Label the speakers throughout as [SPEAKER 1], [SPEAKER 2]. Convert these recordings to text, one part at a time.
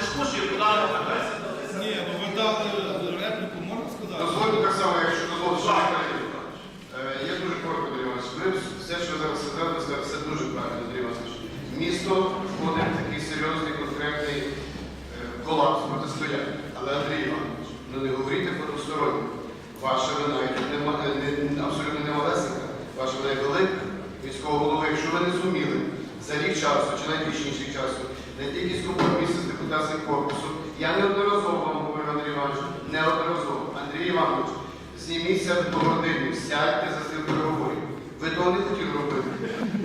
[SPEAKER 1] дискусію по даному.
[SPEAKER 2] Ні, ну ви дали репліку, можна сказати?
[SPEAKER 3] Дозвольте так само, якщо дозволите, що я перебив. Е, Я дуже коротко, Андрій Іванович. Ви все, що ви зараз сказали, сказали, все дуже правильно, Андрій Іванович. Місто входить в такий серйозний, конкретний е, колапс протистояння. Але, Андрій Іванович, ну не говоріть потусторонньо. Ваша вина е, не, не- абсолютно не малесенька. Ваша вина є велика. Міського голови, якщо ви не зуміли за рік часу, чи навіть більше часу, не тільки з компромісу з депутатським корпусом, я неодноразово вам говорив, Андрій Іванович, неодноразово. Андрій Іванович, зніміться до родини, сядьте за стіл переговорів. Ви того не хотіли робити.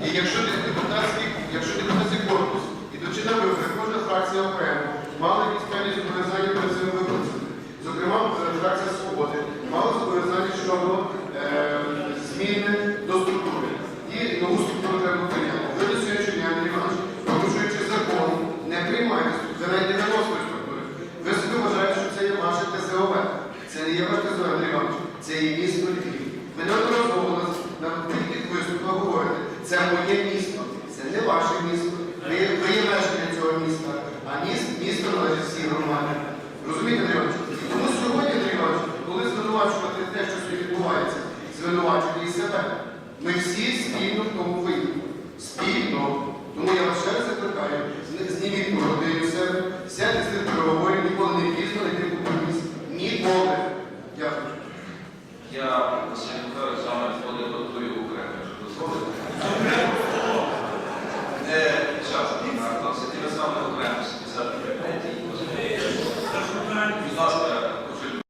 [SPEAKER 3] І якщо депутатський, якщо депутатський корпус, ідучи на вибори, кожна фракція окремо, мала якісь певні зобов'язання перед цими виборцями. Зокрема, фракція Свободи мала зобов'язання щодо е, зміни до структури. І нову треба прийняти. Ви на сьогоднішній день, Андрій Іванович, порушуючи закон, не приймаєте структуру, це навіть не виносної структури. Ви собі вважаєте, що це є ваше ТЗОВ. Є ваше ТЗОВ, Андрій Іванович, це є місто Львів. Ви неодноразово на, будь-яких виступах говорите, це моє місто, це не ваше місто. Ви, є- мешканці цього міста, а міс- місто належить всій громаді. Розумієте, Андрій? Тому сьогодні, Андрій коли звинувачувати те, що собі відбувається, звинувачувати і себе. Ми всі спільно в тому винні. Спільно. Тому я вас ще раз закликаю, з- зніміть породину себе, сядьте з тим переговорів, ніколи не пізно, не тим компроміс. Ніколи. Дякую.
[SPEAKER 4] Я, Василь Михайлович, з вами подебатую